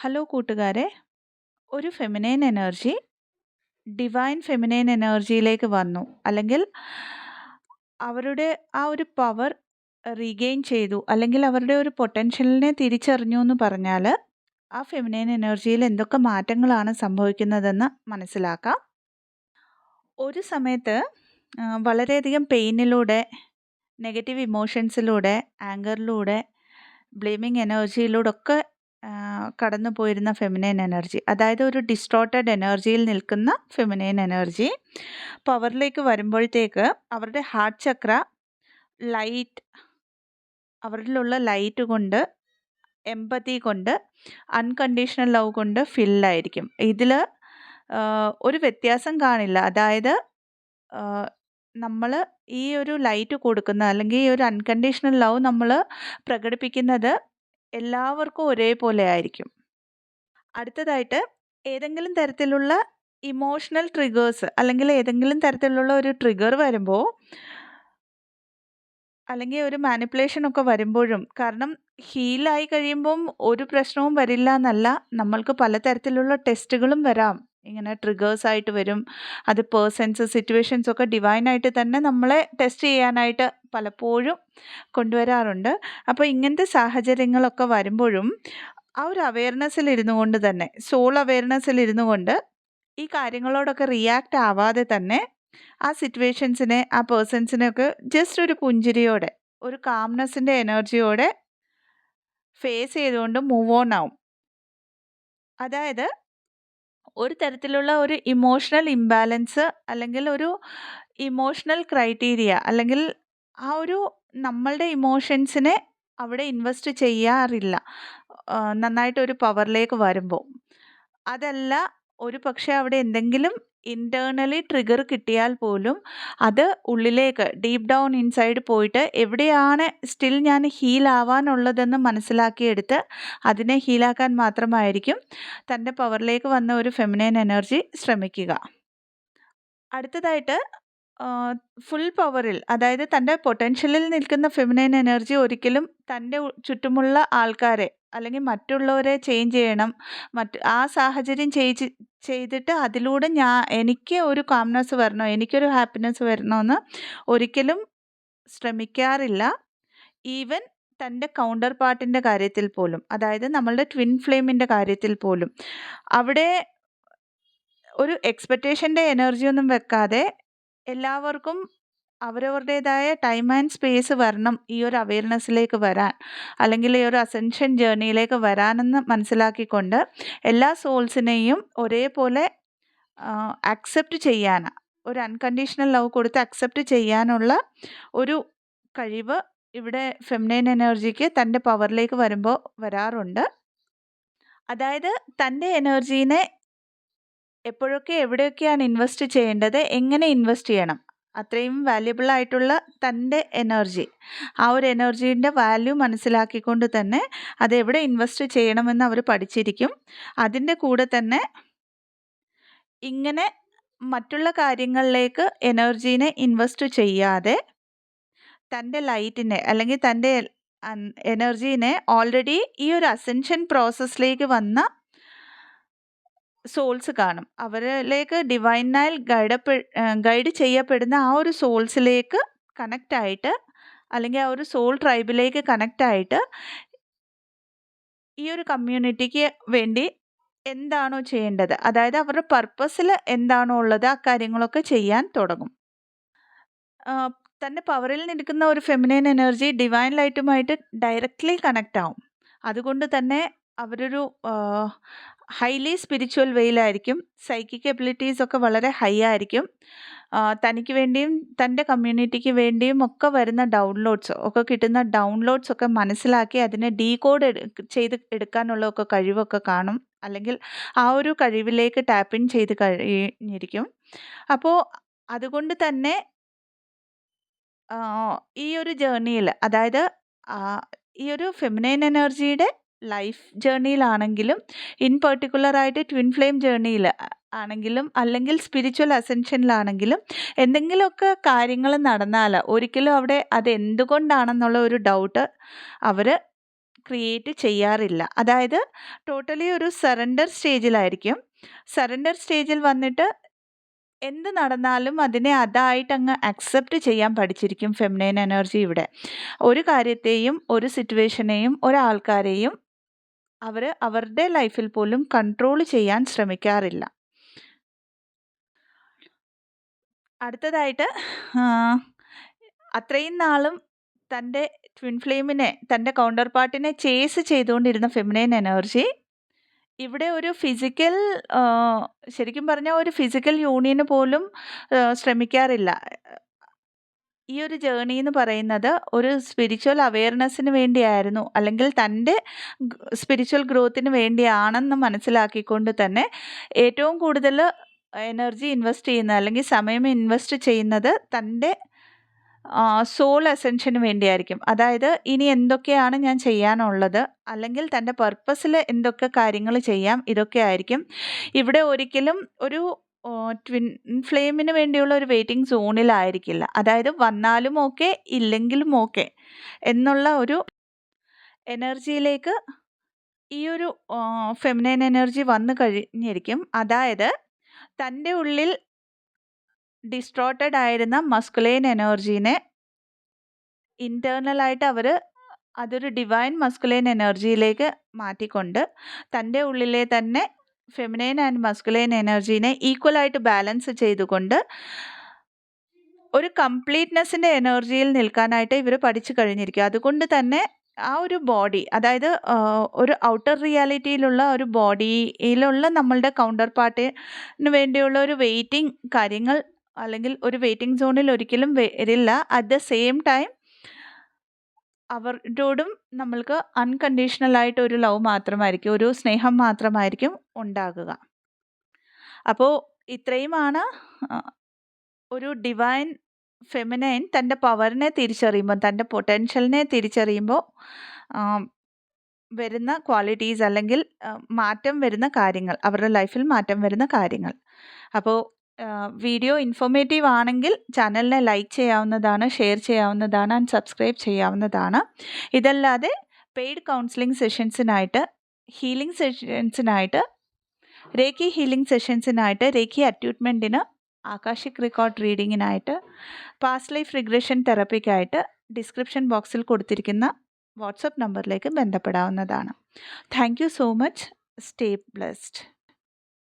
Hello കൂട്ടുകാരെ. ഒരു feminine energy divine feminine എനർജിയിലേക്ക് വന്നു. അല്ലെങ്കിൽ അവരുടെ ആ ഒരു പവർ റീഗെയിൻ ചെയ്തു. അല്ലെങ്കിൽ അവരുടെ ഒരു പൊട്ടൻഷ്യലിനെ തിരിച്ചറിഞ്ഞു എന്ന് പറഞ്ഞാൽ ആ ഫെമിനൈൻ എനർജിയിൽ എന്തൊക്കെ മാറ്റങ്ങളാണ് സംഭവിക്കുന്നതെന്ന് മനസ്സിലാക്കാം. ഒരു സമയത്ത് വളരെയധികം പെയിനിലൂടെ നെഗറ്റീവ് ഇമോഷൻസിലൂടെ ആങ്കറിലൂടെ ബ്ലെയിമിങ് എനർജിയിലൂടെ ഒക്കെ കടന്നു പോയിരുന്ന ഫെമിനൈൻ എനർജി അതായത് ഒരു ഡിസ്ട്രോട്ടഡ് എനർജിയിൽ നിൽക്കുന്ന ഫെമിനൈൻ എനർജി പവറിലേക്ക് വരുമ്പോഴത്തേക്ക് അവരുടെ ഹാർട്ട് ചക്ര ലൈറ്റ് അവരിലുള്ള ലൈറ്റ് കൊണ്ട് എമ്പതി കൊണ്ട് അൺകണ്ടീഷണൽ ലവ് കൊണ്ട് ഫില്ലായിരിക്കും ഇതിൽ ഒരു വ്യത്യാസം കാണില്ല. അതായത് നമ്മൾ ഈ ഒരു ലൈറ്റ് കൊടുക്കുന്ന അല്ലെങ്കിൽ ഈ ഒരു അൺകണ്ടീഷണൽ ലവ് നമ്മൾ പ്രകടിപ്പിക്കുന്നത് എല്ലാവർക്കും ഒരേപോലെ ആയിരിക്കും. അടുത്തതായിട്ട് ഏതെങ്കിലും തരത്തിലുള്ള ഇമോഷണൽ ട്രിഗേഴ്സ് അല്ലെങ്കിൽ ഏതെങ്കിലും തരത്തിലുള്ള ഒരു ട്രിഗർ വരുമ്പോൾ അല്ലെങ്കിൽ ഒരു മാനിപ്പുലേഷൻ ഒക്കെ വരുമ്പോഴും കാരണം ഹീലായി കഴിയുമ്പം ഒരു പ്രശ്നവും വരില്ല എന്നല്ല നമ്മൾക്ക് പലതരത്തിലുള്ള ടെസ്റ്റുകളും വരാം. ഇങ്ങനെ ട്രിഗേഴ്സ് ആയിട്ട് വരും. അത് പേഴ്സൺസ് സിറ്റുവേഷൻസ് ഒക്കെ ഡിവൈനായിട്ട് തന്നെ നമ്മളെ ടെസ്റ്റ് ചെയ്യാനായിട്ട് പലപ്പോഴും കൊണ്ടുവരാറുണ്ട്. അപ്പോൾ ഇങ്ങനത്തെ സാഹചര്യങ്ങളൊക്കെ വരുമ്പോഴും ആ ഒരു അവയർനെസ്സിൽ ഇരുന്നു കൊണ്ട് തന്നെ സോൾ അവയർനെസ്സിൽ ഇരുന്നു കൊണ്ട് ഈ കാര്യങ്ങളോടൊക്കെ റിയാക്ട് ആവാതെ തന്നെ ആ സിറ്റുവേഷൻസിനെ ആ പേഴ്സൺസിനെയൊക്കെ ജസ്റ്റ് ഒരു പുഞ്ചിരിയോടെ ഒരു കാംനെസ്സിന്റെ എനർജിയോടെ ഫേസ് ചെയ്തുകൊണ്ട് മൂവ് ഓൺ ആവും. അതായത് ഒരു തരത്തിലുള്ള ഒരു ഇമോഷണൽ ഇംബാലൻസ് അല്ലെങ്കിൽ ഒരു ഇമോഷണൽ ക്രൈറ്റീരിയ അല്ലെങ്കിൽ ആ ഒരു നമ്മളുടെ ഇമോഷൻസിനെ അവിടെ ഇൻവെസ്റ്റ് ചെയ്യാറില്ല. നന്നായിട്ട് ഒരു പവറിലേക്ക് വരുമ്പോൾ. അതല്ല ഒരു പക്ഷേ അവിടെ എന്തെങ്കിലും ഇന്റേർണലി ട്രിഗർ കിട്ടിയാൽ പോലും അത് ഉള്ളിലേക്ക് ഡീപ്പ് ഡൗൺ ഇൻസൈഡ് പോയിട്ട് എവിടെയാണ് സ്റ്റിൽ ഞാൻ ഹീലാവാനുള്ളതെന്ന് മനസ്സിലാക്കിയെടുത്ത് അതിനെ ഹീലാക്കാൻ മാത്രമായിരിക്കും തന്റെ പവറിലേക്ക് വന്ന ഒരു ഫെമിനൈൻ എനർജി ശ്രമിക്കുക. അടുത്തതായിട്ട് ഫുൾ പവറിൽ അതായത് തന്റെ പൊട്ടൻഷ്യലിൽ നിൽക്കുന്ന ഫെമിനൈൻ എനർജി ഒരിക്കലും തന്റെ ചുറ്റുമുള്ള ആൾക്കാരെ അല്ലെങ്കിൽ മറ്റുള്ളവരെ ചേഞ്ച് ചെയ്യണം. മറ്റ് ആ സാഹചര്യം ചേഞ്ച് ചെയ്തിട്ട് അതിലൂടെ ഞാൻ എനിക്ക് ഒരു കാംനെസ് വരണോ എനിക്കൊരു ഹാപ്പിനെസ് വരണമെന്ന് ഒരിക്കലും ശ്രമിക്കാറില്ല. ഈവൻ തന്റെ കൗണ്ടർ പാർട്ടിന്റെ കാര്യത്തിൽ പോലും അതായത് നമ്മളുടെ ട്വിൻ ഫ്ലെയിമിന്റെ കാര്യത്തിൽ പോലും. അവിടെ ഒരു എക്സ്പെക്റ്റേഷന്റെ എനർജിയൊന്നും വെക്കാതെ എല്ലാവർക്കും അവരവരുടേതായ ടൈം ആൻഡ് സ്പേസ് വരണം ഈ ഒരു അവയർനെസ്സിലേക്ക് വരാൻ. അല്ലെങ്കിൽ ഈ ഒരു അസെൻഷൻ ജേർണിയിലേക്ക് വരാനെന്ന് മനസ്സിലാക്കിക്കൊണ്ട് എല്ലാ സോൾസിനെയും ഒരേപോലെ അക്സെപ്റ്റ് ചെയ്യാൻ ഒരു അൺകണ്ടീഷണൽ ലവ് കൊടുത്ത് അക്സെപ്റ്റ് ചെയ്യാനുള്ള ഒരു കഴിവ് ഇവിടെ ഫെമിനൈൻ എനർജിക്ക് തന്റെ പവറിലേക്ക് വരുമ്പോൾ വരാറുണ്ട്. അതായത് തന്റെ എനർജീനെ എപ്പോഴൊക്കെ എവിടെയൊക്കെയാണ് ഇൻവെസ്റ്റ് ചെയ്യേണ്ടത് എങ്ങനെ ഇൻവെസ്റ്റ് ചെയ്യണം? അത്രയും വാല്യുബിൾ ആയിട്ടുള്ള തന്റെ എനർജി ആ ഒരു എനർജീന്റെ വാല്യൂ മനസ്സിലാക്കിക്കൊണ്ട് തന്നെ അത് എവിടെ ഇൻവെസ്റ്റ് ചെയ്യണമെന്ന് അവർ പഠിച്ചിരിക്കും. അതിന്റെ കൂടെ തന്നെ ഇങ്ങനെ മറ്റുള്ള കാര്യങ്ങളിലേക്ക് എനർജീനെ ഇൻവെസ്റ്റ് ചെയ്യാതെ തന്റെ ലൈറ്റിനെ അല്ലെങ്കിൽ തന്റെ എനർജീനെ ഓൾറെഡി ഈ ഒരു അസെൻഷൻ പ്രോസസ്സിലേക്ക് വന്ന സോൾസ് കാണും. അവരിലേക്ക് ഡിവൈനാൽ ഗൈഡപ്പെ ഗൈഡ് ചെയ്യപ്പെടുന്ന ആ ഒരു സോൾസിലേക്ക് കണക്റ്റ് ആയിട്ട് അല്ലെങ്കിൽ ആ ഒരു സോൾ ട്രൈബിലേക്ക് കണക്റ്റ് ആയിട്ട് ഈ ഒരു കമ്മ്യൂണിറ്റിക്ക് വേണ്ടി എന്താണോ ചെയ്യേണ്ടത്. അതായത് അവരുടെ പർപ്പസിൽ എന്താണോ ഉള്ളത് ആ കാര്യങ്ങളൊക്കെ ചെയ്യാൻ തുടങ്ങും. തന്റെ പവറിൽ നിൽക്കുന്ന ഒരു ഫെമിനൈൻ എനർജി ഡിവൈൻ ലൈറ്റുമായിട്ട് ഡയറക്റ്റ്ലി കണക്റ്റ് ആവും. അതുകൊണ്ട് തന്നെ അവരൊരു ഹൈലി സ്പിരിച്വൽ വേയിലായിരിക്കും. സൈക്കിക് എബിലിറ്റീസ് ഒക്കെ വളരെ ഹൈ ആയിരിക്കും. തനിക്ക് വേണ്ടിയും തന്റെ കമ്മ്യൂണിറ്റിക്ക് വേണ്ടിയും ഒക്കെ വരുന്ന ഡൗൺലോഡ്സ് ഒക്കെ കിട്ടുന്ന ഡൗൺലോഡ്സ് ഒക്കെ മനസ്സിലാക്കി അതിനെ ഡീകോഡ് ചെയ്ത് എടുക്കാനുള്ള ഒക്കെ കഴിവൊക്കെ കാണും. അല്ലെങ്കിൽ ആ ഒരു കഴിവിലേക്ക് ടാപ്പ് ഇൻ ചെയ്ത് കഴിഞ്ഞിരിക്കും. അപ്പോൾ അതുകൊണ്ട് തന്നെ ഈ ഒരു ജേർണിയിൽ അതായത് ഈ ഒരു ഫെമിനൈൻ എനർജിയുടെ ലൈഫ് ജേർണിയിലാണെങ്കിലും ഇൻ പെർട്ടിക്കുലർ ആയിട്ട് ട്വിൻ ഫ്ലെയിം ജേർണിയിൽ ആണെങ്കിലും അല്ലെങ്കിൽ സ്പിരിച്വൽ അസെൻഷനിലാണെങ്കിലും എന്തെങ്കിലുമൊക്കെ കാര്യങ്ങൾ നടന്നാൽ ഒരിക്കലും അവിടെ അത് എന്തുകൊണ്ടാണെന്നുള്ള ഒരു ഡൗട്ട് അവർ ക്രിയേറ്റ് ചെയ്യാറില്ല. അതായത് ടോട്ടലി ഒരു സറണ്ടർ സ്റ്റേജിലായിരിക്കും. സറണ്ടർ സ്റ്റേജിൽ വന്നിട്ട് എന്ത് നടന്നാലും അതിനെ അതായിട്ട് അങ്ങ് അക്സെപ്റ്റ് ചെയ്യാൻ പഠിച്ചിരിക്കും ഫെമിനൈൻ എനർജി ഇവിടെ. ഒരു കാര്യത്തെയും ഒരു സിറ്റുവേഷനെയും ഒരാൾക്കാരെയും അവർ അവരുടെ ലൈഫിൽ പോലും കൺട്രോൾ ചെയ്യാൻ ശ്രമിക്കാറില്ല. അടുത്തതായിട്ട് അത്രയും നാളും തന്റെ ട്വിൻ ഫ്ലെയിമിനെ തന്റെ കൗണ്ടർ പാർട്ടിനെ ചേസ് ചെയ്തുകൊണ്ടിരുന്ന ഫെമിനൈൻ എനർജി ഇവിടെ ഒരു ഫിസിക്കൽ ശരിക്കും പറഞ്ഞാൽ ഒരു ഫിസിക്കൽ യൂണിയന് പോലും ശ്രമിക്കാറില്ല. ഈ ഒരു ജേണി എന്ന് പറയുന്നത് ഒരു സ്പിരിച്വൽ അവയർനെസ്സിന് വേണ്ടിയായിരുന്നു. അല്ലെങ്കിൽ തന്റെ സ്പിരിച്വൽ ഗ്രോത്തിന് വേണ്ടിയാണെന്ന് മനസ്സിലാക്കിക്കൊണ്ട് തന്നെ ഏറ്റവും കൂടുതൽ എനർജി ഇൻവെസ്റ്റ് ചെയ്യുന്നത് അല്ലെങ്കിൽ സമയം ഇൻവെസ്റ്റ് ചെയ്യുന്നത് തന്റെ സോൾ അസെൻഷന് വേണ്ടിയായിരിക്കും. അതായത് ഇനി എന്തൊക്കെയാണ് ഞാൻ ചെയ്യാനുള്ളത്? അല്ലെങ്കിൽ തന്റെ പർപ്പസിൽ എന്തൊക്കെ കാര്യങ്ങൾ ചെയ്യാം? ഇതൊക്കെ ആയിരിക്കും. ഇവിടെ ഒരിക്കലും ഒരു ട്വിൻ ഫ്ലെയിമിന് വേണ്ടിയുള്ള ഒരു വെയിറ്റിംഗ് സോണിലായിരിക്കില്ല. അതായത് വന്നാലും ഓക്കെ ഇല്ലെങ്കിലും ഓക്കെ എന്നുള്ള ഒരു എനർജിയിലേക്ക് ഈ ഒരു ഫെമിനൈൻ എനർജി വന്നു കഴിഞ്ഞിരിക്കും. അതായത് തന്റെ ഉള്ളിൽ ഡിസ്ട്രോട്ടഡ് ആയിരുന്ന മസ്കുലൈൻ എനർജീനെ ഇന്റേർണലായിട്ട് അവർ അതൊരു ഡിവൈൻ മസ്കുലൈൻ എനർജിയിലേക്ക് മാറ്റിക്കൊണ്ട് തന്റെ ഉള്ളിലെ തന്നെ ഫെമിനൈൻ ആൻഡ് മസ്കുലൈൻ എനർജീനെ ഈക്വലായിട്ട് ബാലൻസ് ചെയ്തുകൊണ്ട് ഒരു കംപ്ലീറ്റ്നെസ്സിന്റെ എനർജിയിൽ നിൽക്കാനായിട്ട് ഇവർ പഠിച്ചു കഴിഞ്ഞിരിക്കുക അതുകൊണ്ട് തന്നെ ആ ഒരു ബോഡി അതായത് ഒരു ഔട്ടർ റിയാലിറ്റിയിലുള്ള ഒരു ബോഡിയിലുള്ള നമ്മളുടെ കൗണ്ടർ പാർട്ടിന് വേണ്ടിയുള്ള ഒരു വെയിറ്റിംഗ് കാര്യങ്ങൾ അല്ലെങ്കിൽ ഒരു വെയിറ്റിംഗ് സോണിൽ ഒരിക്കലും വരില്ല അറ്റ് ദ സെയിം ടൈം അവരോടും നമ്മൾക്ക് അൺകണ്ടീഷണൽ ആയിട്ട് ഒരു ലവ് മാത്രമായിരിക്കും ഒരു സ്നേഹം മാത്രമായിരിക്കും ഉണ്ടാകുക. അപ്പോൾ ഇത്രയുമാണ് ഒരു ഡിവൈൻ ഫെമിനൈൻ തന്റെ പവറിനെ തിരിച്ചറിയുമ്പോൾ തന്റെ പൊട്ടൻഷ്യലിനെ തിരിച്ചറിയുമ്പോൾ വരുന്ന ക്വാളിറ്റീസ് അല്ലെങ്കിൽ മാറ്റം വരുന്ന കാര്യങ്ങൾ അവരുടെ ലൈഫിൽ മാറ്റം വരുന്ന കാര്യങ്ങൾ. അപ്പോൾ വീഡിയോ ഇൻഫോർമേറ്റീവ് ആണെങ്കിൽ ചാനലിനെ ലൈക്ക് ചെയ്യാവുന്നതാണ് ഷെയർ ചെയ്യാവുന്നതാണ് ആൻഡ് സബ്സ്ക്രൈബ് ചെയ്യാവുന്നതാണ്. ഇതല്ലാതെ പെയ്ഡ് കൗൺസിലിംഗ് സെഷൻസിനായിട്ട് ഹീലിംഗ് സെഷൻസിനായിട്ട് രേഖി ഹീലിംഗ് സെഷൻസിനായിട്ട് രേഖി അറ്റ്യൂട്ട്മെന്റിന് ആകാശിക് റെക്കോർഡ് റീഡിങ്ങിനായിട്ട് പാസ്റ്റ് ലൈഫ് റിഗ്രഷൻ തെറപ്പിക്കായിട്ട് ഡിസ്ക്രിപ്ഷൻ ബോക്സിൽ കൊടുത്തിരിക്കുന്ന വാട്സപ്പ് നമ്പറിലേക്ക് ബന്ധപ്പെടാവുന്നതാണ്. Thank so much stay blessed